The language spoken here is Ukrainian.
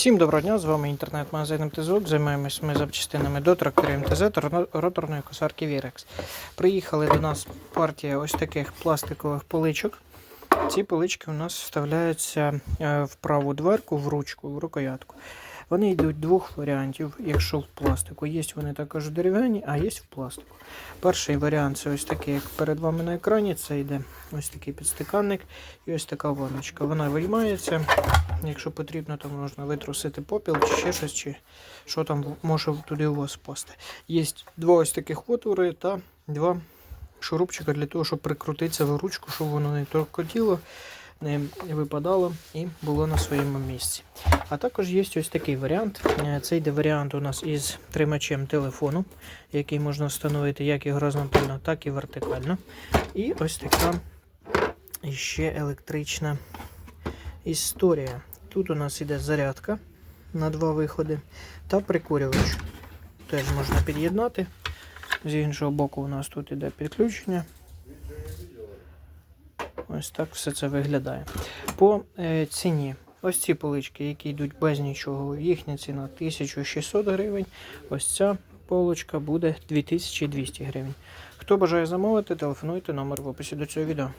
Всім доброго дня, з вами інтернет-магазин МТЗУК. Займаємось ми запчастинами до тракторів МТЗ та роторної косарки Вірекс. Приїхали до нас партія ось таких пластикових поличок. Ці полички у нас вставляються е, в праву дверку, в ручку, в рукоятку. Вони йдуть двох варіантів, якщо в пластику. Є вони також дерев'яні, а є в пластику. Перший варіант це ось такий, як перед вами на екрані. Це йде ось такий підстаканник і ось така ванночка. Вона виймається. Якщо потрібно, то можна витрусити попіл чи ще щось, чи що там може туди у вас впасти. Є два ось таких отвори та два шурупчика для того, щоб прикрутитися в ручку, щоб воно не торкотіло, не випадало і було на своєму місці. А також є ось такий варіант. Е, Це йде варіант у нас із тримачем телефону, який можна встановити як і горизонтально, так і вертикально. І ось така ще електрична історія. Тут у нас іде зарядка на два виходи та прикурювач. Теж можна під'єднати. З іншого боку, у нас тут іде підключення. Ось так все це виглядає. По е, ціні. Ось ці полички, які йдуть без нічого, їхня ціна 1600 гривень. Ось ця полочка буде 2200 гривень. Хто бажає замовити, телефонуйте номер в описі до цього відео.